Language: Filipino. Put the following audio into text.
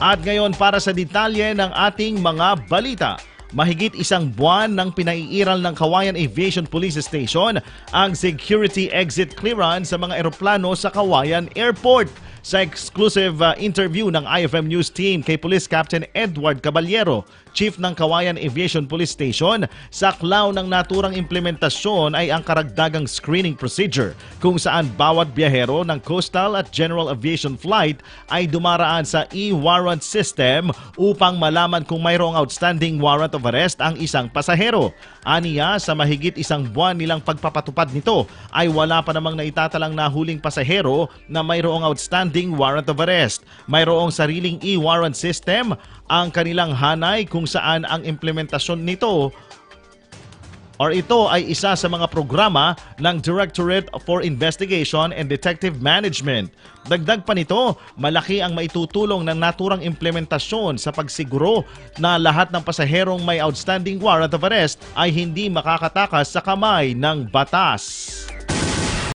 At ngayon para sa detalye ng ating mga balita. Mahigit isang buwan ng pinaiiral ng Kawayan Aviation Police Station ang security exit clearance sa mga eroplano sa Kawayan Airport. Sa exclusive uh, interview ng IFM News Team kay Police Captain Edward Caballero, Chief ng Kawayan Aviation Police Station, saklaw ng naturang implementasyon ay ang karagdagang screening procedure kung saan bawat biyahero ng coastal at general aviation flight ay dumaraan sa e-warrant system upang malaman kung mayroong outstanding warrant of arrest ang isang pasahero. Aniya, sa mahigit isang buwan nilang pagpapatupad nito ay wala pa namang naitatalang nahuling pasahero na mayroong outstanding warrant of arrest. Mayroong sariling e-warrant system ang kanilang hanay kung saan ang implementasyon nito or ito ay isa sa mga programa ng Directorate for Investigation and Detective Management. Dagdag pa nito, malaki ang maitutulong ng naturang implementasyon sa pagsiguro na lahat ng pasaherong may outstanding warrant of arrest ay hindi makakatakas sa kamay ng batas.